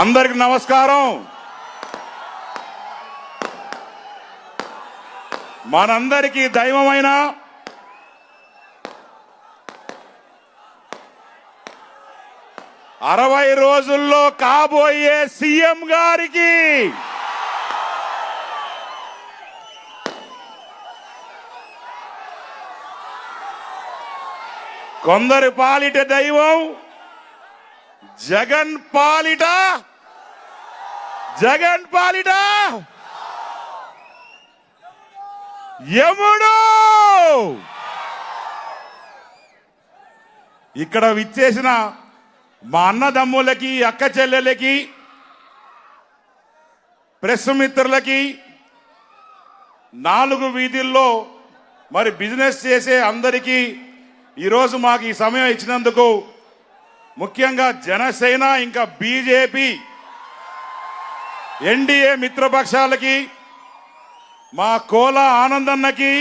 అందరికి నమస్కారం. మనందరికీ దైవమైన అరవై రోజుల్లో కాబోయే సీఎం గారికి కొందరి పాలిట దైవం జగన్ పాలిట. జగన్ పాలిట. యముడు. ఇక్కడ విచ్చేసిన మా అన్నదమ్ములకి అక్క చెల్లెలకి ప్రెస్ మిత్రులకి నాలుగు వీధుల్లో మరి బిజినెస్ చేసే అందరికీ ఈరోజు మాకు ఈ సమయం ఇచ్చినందుకు ముఖ్యంగా జనసేన ఇంకా బీజేపీ ఎన్డీఏ మిత్రపక్షాలకి మా కోల ఆనందన్నకి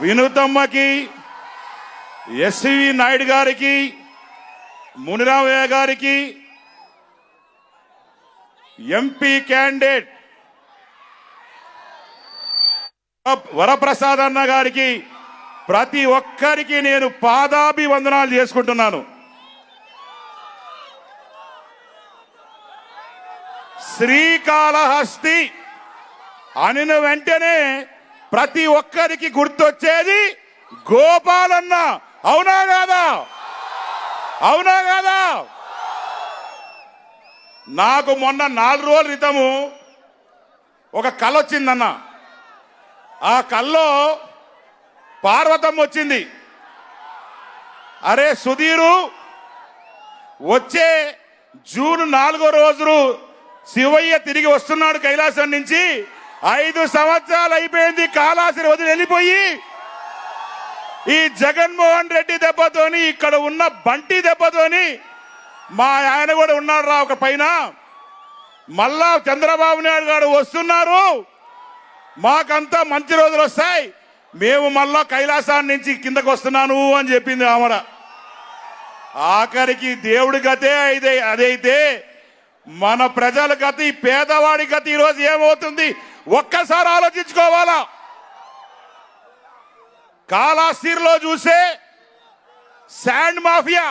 వినుతమ్మకి ఎస్వి నాయుడు గారికి మునిరామయ్య గారికి ఎంపీ క్యాండిడేట్ వరప్రసాద్ అన్న గారికి ప్రతి ఒక్కరికి నేను పాదాభివందనాలు చేసుకుంటున్నాను. శ్రీకాళహస్తి అనిన వెంటనే ప్రతి ఒక్కరికి గుర్తొచ్చేది గోపాలన్న. అవునా కాదా? అవునా కాదా? నాకు మొన్న నాలుగు రోజుల క్రితము ఒక కళ వచ్చిందన్న. ఆ కల్లో పార్వతం వచ్చింది. అరే సుధీరు వచ్చే జూన్ నాలుగో రోజు శివయ్య తిరిగి వస్తున్నాడు కైలాసం నుంచి. ఐదు సంవత్సరాలు అయిపోయింది కాలాసిని వదిలి వెళ్ళిపోయి. ఈ జగన్మోహన్ రెడ్డి దెబ్బతోని ఇక్కడ ఉన్న బంటి దెబ్బతోని మా ఆయన కూడా ఉన్నాడు రా ఒక పైన. మళ్ళా చంద్రబాబు నాయుడు గారు వస్తున్నారు. మాకంతా మంచి రోజులు వస్తాయి. మేము మళ్ళా కైలాసాన్ని నుంచి కిందకు వస్తున్నాను అని చెప్పింది ఆమడ ఆఖరికి దేవుడి గతే అయితే అదైతే మన ప్రజల గతి పేదవాడి గతి ఈరోజు ఏమవుతుంది? ఒక్కసారి ఆలోచించుకోవాలా? కాళాస్తిలో చూసే sand mafia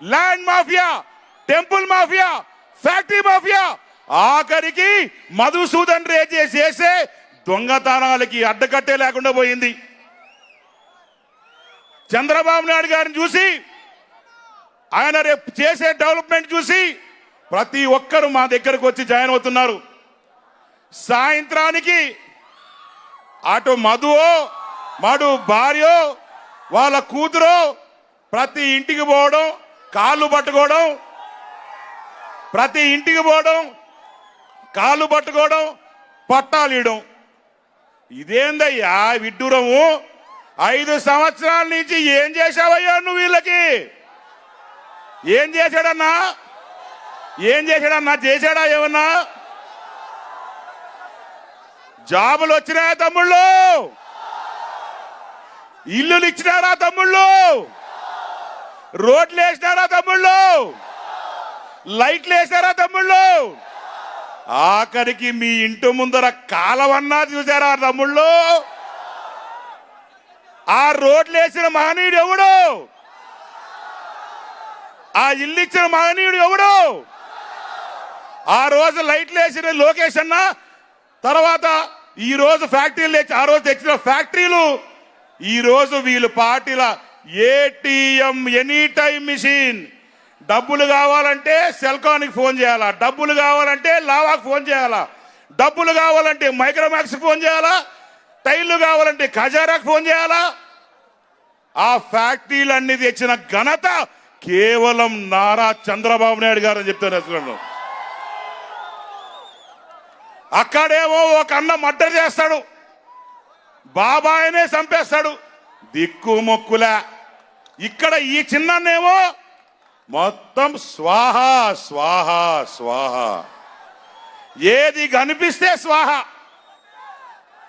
land mafia temple mafia factory mafia ఆఖరికి మధుసూదన్ రేజే చేసే దొంగతనాలకి అడ్డకట్టే లేకుండా పోయింది. చంద్రబాబు నాయుడు గారిని చూసి ఆయన రేపు చేసే డెవలప్మెంట్ చూసి ప్రతి ఒక్కరు మా దగ్గరకు వచ్చి జాయిన్ అవుతున్నారు. సాయంత్రానికి అటు మధువో మడు భార్యో వాళ్ళ కూతురో ప్రతి ఇంటికి పోవడం కాళ్ళు పట్టుకోవడం ప్రతి ఇంటికి పోవడం కాళ్ళు పట్టుకోవడం పట్టాలు ఇవ్వడం ఇదేందయ్యా విడ్డూరము? ఐదు సంవత్సరాల నుంచి ఏం చేశావయ్యా నువ్వు వీళ్ళకి? ఏం చేశాడన్నా? ఏం చేశాడన్నా చేశాడా ఏమన్నా? జాబులు వచ్చినాయా తమ్ముళ్ళు? ఇల్లులు ఇచ్చినారా తమ్ముళ్ళు? రోడ్లు వేసినారా తమ్ముళ్ళు? లైట్లు వేసారా తమ్ముళ్ళు? ఆఖరికి మీ ఇంటి ముందర కాలవన్నా చూసారా తమ్ముళ్ళు? ఆ రోడ్లు వేసిన మహనీయుడు ఎవడు? ఆ ఇల్లు ఇచ్చిన మహనీయుడు ఎవడు? ఆ రోజు లైట్లు వేసిన లోకేష్ అన్న. తర్వాత ఈ రోజు ఫ్యాక్టరీలు తెచ్చి ఆ రోజు తెచ్చిన ఫ్యాక్టరీలు. ఈ రోజు వీళ్ళు పార్టీల ఏటీఎం ఎనీ టైం మిషన్. డబ్బులు కావాలంటే సెల్కాన్కి ఫోన్ చేయాలా? డబ్బులు కావాలంటే లావాకి ఫోన్ చేయాలా? డబ్బులు కావాలంటే మైక్రోమాక్స్ ఫోన్ చేయాలా? టైర్లు కావాలంటే ఖజారాకి ఫోన్ చేయాలా? ఆ ఫ్యాక్టరీలన్నీ తెచ్చిన ఘనత కేవలం నారా చంద్రబాబు నాయుడు గారు అని చెప్తాను అసలు. అక్కడేమో ఒక అన్న మర్డర్ చేస్తాడు. బాబాయనే చంపేస్తాడు. దిక్కు మొక్కులా. ఇక్కడ ఈ చిన్ననేమో మొత్తం స్వాహ స్వాహ స్వాహ. ఏది కనిపిస్తే స్వాహ.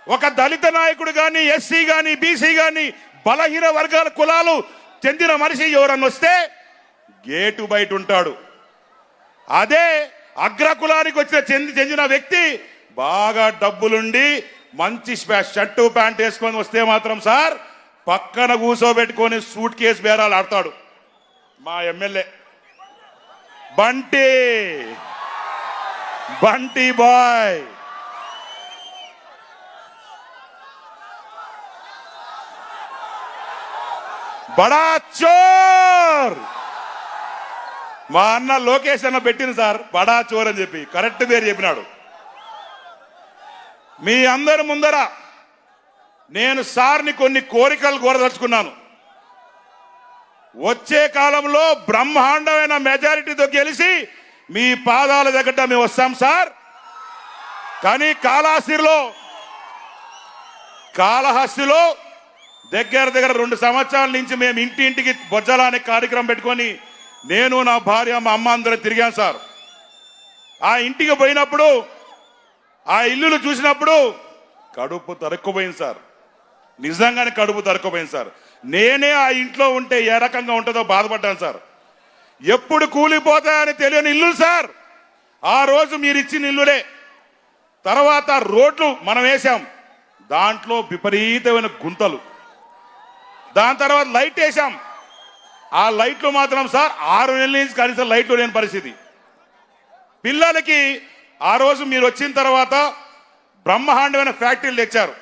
ఒక దళిత నాయకుడు కానీ ఎస్సీ కానీ బీసీ కానీ బలహీన వర్గాల కులాలు చెందిన మనిషి ఎవరన్నా వస్తే గేటు బయట ఉంటాడు. అదే అగ్రకులానికి వచ్చిన చెంది చెందిన వ్యక్తి బాగా డబ్బులుండి మంచి షర్టు ప్యాంట్ వేసుకొని వస్తే మాత్రం సార్ పక్కన కూర్చోబెట్టుకొని సూట్ కేసు బేరాలు ఆడతాడు. మా ఎమ్మెల్యే. బంటి. బంటి బాయ్. బడా చోర్. మా అన్న లోకేష్ అన్న పెట్టింది సార్ బడా చోర్ అని చెప్పి కరెక్ట్ పేరు చెప్పినాడు. మీ అందరి ముందర నేను సార్ని కొన్ని కోరికలు కోరదలుచుకున్నాను. వచ్చే కాలంలో బ్రహ్మాండమైన మెజారిటీతో గెలిచి మీ పాదాల దగ్గర మేము వస్తాం సార్. కానీ కాళహస్తిలో కాళహస్తిలో దగ్గర దగ్గర రెండు సంవత్సరాల నుంచి మేము ఇంటి ఇంటికి బొజ్జల అనే కార్యక్రమం పెట్టుకొని నేను నా భార్య మా అమ్మ అందరం తిరిగాం సార్. ఆ ఇంటికి పోయినప్పుడు ఆ ఇల్లులు చూసినప్పుడు కడుపు తరుక్కుపోయింది సార్. నిజంగానే కడుపు తరుక్కుపోయింది సార్. నేనే ఆ ఇంట్లో ఉంటే ఏ రకంగా ఉంటుందో బాధపడ్డాను సార్. ఎప్పుడు కూలిపోతాయని తెలియని ఇల్లు సార్. ఆ రోజు మీరు ఇచ్చిన ఇల్లులే. తర్వాత రోడ్లు మనం వేసాం దాంట్లో విపరీతమైన గుంతలు. దాని తర్వాత లైట్ వేసాం ఆ లైట్లు మాత్రం సార్ ఆరు నెలల నుంచి కనీసం లైట్లు లేని పరిస్థితి. పిల్లలకి ఆ రోజు మీరు వచ్చిన తర్వాత బ్రహ్మాండమైన ఫ్యాక్టరీలు తెచ్చారు.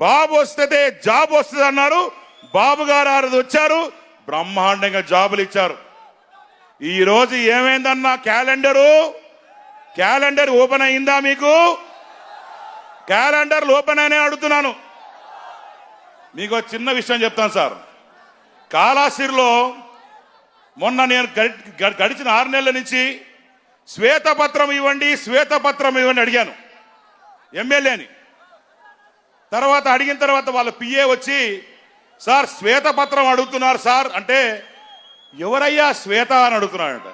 బాబు వస్తే జాబ్ వస్తుంది అన్నారు. బాబు గారు ఆ రోజు వచ్చారు బ్రహ్మాండంగా జాబులు ఇచ్చారు. ఈ రోజు ఏమైందన్నా క్యాలెండరు? క్యాలెండర్ ఓపెన్ అయిందా మీకు? క్యాలెండర్ ఓపెన్ అయినా అడుగుతున్నాను. మీకు ఒక చిన్న విషయం చెప్తాను సార్. కాలాసిరిలో మొన్న నేను గడి- గ- గడిచిన ఆరు నెలల నుంచి శ్వేతపత్రం ఇవ్వండి శ్వేతపత్రం ఇవ్వండి అడిగాను. ఎమ్మెల్యేని. తర్వాత అడిగిన తర్వాత వాళ్ళ పిఏ వచ్చి సార్ శ్వేతపత్రం అడుగుతున్నారు సార్. అంటే ఎవరయ్యా శ్వేత? అని అడుగుతున్నాడంట.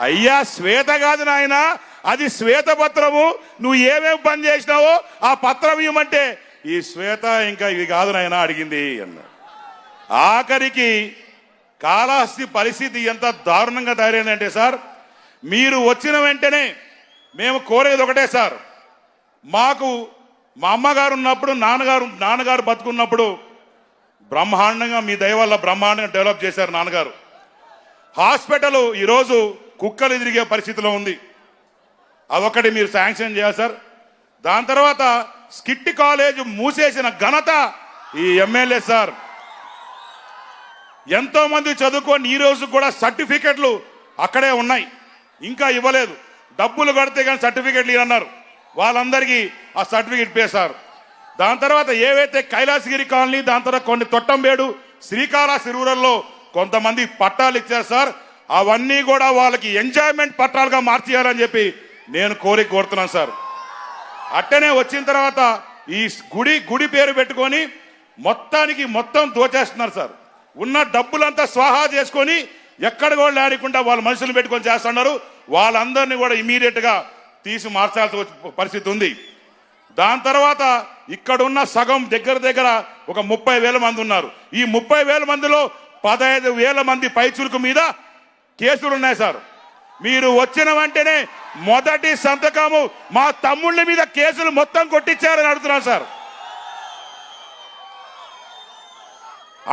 అయ్యా శ్వేత కాదు నాయన అది శ్వేతపత్రము. నువ్వు ఏమేమి పని చేసినావో ఆ పత్రం ఇవ్వమంటే ఈ శ్వేత ఇంకా ఇది కాదు నాయన అడిగింది అన్నాడు. ఆఖరికి కాళహస్తి పరిస్థితి ఎంత దారుణంగా తయారైందంటే సార్ మీరు వచ్చిన వెంటనే మేము కోరేది ఒకటే సార్. మాకు మా అమ్మగారు ఉన్నప్పుడు నాన్నగారు నాన్నగారు బతుకున్నప్పుడు బ్రహ్మాండంగా మీ దయ వల్ల బ్రహ్మాండంగా డెవలప్ చేశారు నాన్నగారు. హాస్పిటల్ ఈరోజు కుక్కలు తిరిగే పరిస్థితిలో ఉంది. అదొకటి మీరు శాంక్షన్ చేయాలి సార్. దాని తర్వాత స్కిట్ కాలేజ్ మూసేసిన ఘనత ఈ ఎమ్మెల్యే సార్. ఎంతో మంది చదువుకొని ఈ రోజు కూడా సర్టిఫికెట్లు అక్కడే ఉన్నాయి. ఇంకా ఇవ్వలేదు. డబ్బులు కడితే కానీ సర్టిఫికెట్లు ఇవ్వన్నారు వాళ్ళందరికీ ఆ సర్టిఫికెట్ పేశారు దాని తర్వాత ఏవైతే కైలాసగిరి కాలనీ దాని తర్వాత కొన్ని తొట్టంబేడు శ్రీకాళహస్తి రూరల్లో కొంతమంది పట్టాలు ఇచ్చారు సార్. అవన్నీ కూడా వాళ్ళకి ఎంజాయ్మెంట్ పట్టాలుగా మార్చేయాలని చెప్పి నేను కోరిక కోరుతున్నాను సార్. అట్టనే వచ్చిన తర్వాత ఈ గుడి గుడి పేరు పెట్టుకొని మొత్తానికి మొత్తం దోచేస్తున్నారు సార్. ఉన్న డబ్బులంతా స్వాహా చేసుకొని ఎక్కడ కూడా లేకుండా వాళ్ళ మనుషులు పెట్టుకొని చేస్తున్నారు. వాళ్ళందరినీ కూడా ఇమీడియట్గా తీసి మార్చాల్సిన వచ్చి- పరిస్థితి ఉంది. దాని తర్వాత ఇక్కడ ఉన్న సగం దగ్గర దగ్గర ఒక ముప్పై వేల మంది ఉన్నారు. ఈ ముప్పై వేల మందిలో పదహైదు వేల మంది పైచురుకు మీద కేసులు ఉన్నాయి సార్. మీరు వచ్చిన వెంటనే మొదటి సంతకము మా తమ్ముళ్ళ మీద కేసులు మొత్తం కొట్టించారని అడుగుతున్నాను సార్.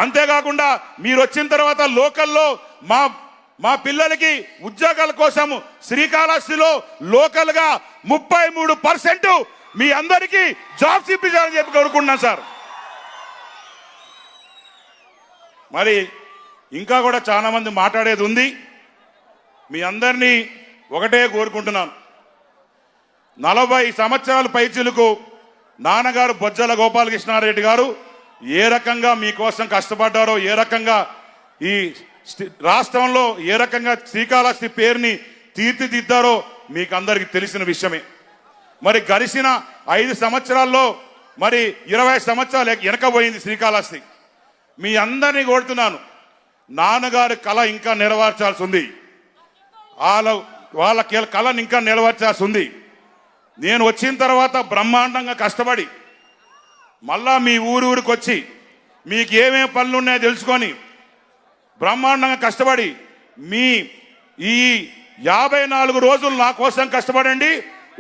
అంతేకాకుండా మీరు వచ్చిన తర్వాత లోకల్లో మా మా పిల్లలకి ఉద్యోగాల కోసం శ్రీకాళహస్తిలో లోకల్గా ముప్పై మూడు పర్సెంట్ మీ అందరికీ జాబ్స్ ఇప్పించాలని చెప్పి కోరుకుంటున్నాను సార్. మరి ఇంకా కూడా చాలా మంది మాట్లాడేది ఉంది. మీ అందరినీ ఒకటే కోరుకుంటున్నాను నలభై సంవత్సరాల పైచిలకు నాన్నగారు బొజ్జల గోపాలకృష్ణారెడ్డి గారు ఏ రకంగా మీకోసం కష్టపడ్డారో ఏ రకంగా ఈ రాష్ట్రంలో ఏ రకంగా శ్రీకాళహస్తి పేరుని తీర్చిదిద్దారో మీకు అందరికీ తెలిసిన విషయమే. మరి గడిచిన ఐదు సంవత్సరాల్లో మరి ఇరవై సంవత్సరాలు వెనకబోయింది శ్రీకాళహస్తి. మీ అందరినీ కోరుతున్నాను. నాన్నగారి కళ ఇంకా నెరవేర్చాల్సి ఉంది వాళ్ళ వాళ్ళ కళను ఇంకా నెరవేర్చాల్సి ఉంది నేను వచ్చిన తర్వాత బ్రహ్మాండంగా కష్టపడి మళ్ళా మీ ఊరు ఊరికి వచ్చి మీకు ఏమేమి పనులు ఉన్నాయో తెలుసుకొని బ్రహ్మాండంగా కష్టపడి మీ ఈ యాభై నాలుగు రోజులు నా కోసం కష్టపడండి.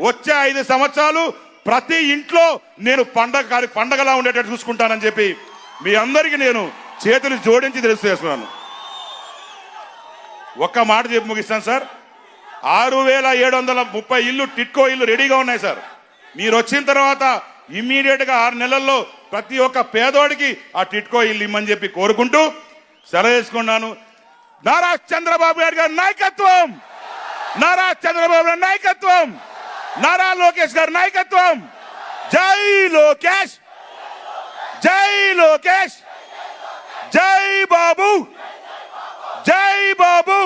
వచ్చే ఐదు సంవత్సరాలు ప్రతి ఇంట్లో నేను పండగ పండగలా ఉండేటట్టు చూసుకుంటానని చెప్పి మీ అందరికీ నేను చేతులు జోడించి తెలుసు చేస్తున్నాను ఒక్క మాట చెప్పి ముగిస్తాను సార్. ఆరు వేల ఏడు వందల ముప్పై ఇల్లు టిట్కో ఇల్లు రెడీగా ఉన్నాయి సార్. మీరు వచ్చిన తర్వాత ఇమ్మీడియట్గా ఆరు నెలల్లో ప్రతి ఒక్క పేదోడికి ఆ టిట్కో ఇల్లు ఇమ్మని చెప్పి కోరుకుంటూ సెలవు చేసుకున్నాను. నారా చంద్రబాబు నాయుడు గారి నాయకత్వం! నారా చంద్రబాబు గారి నాయకత్వం! నారా లోకేష్ గారి నాయకత్వం! జై లోకేష్! జై లోకేష్! జై బాబు! జై బాబు!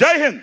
జై హింద్!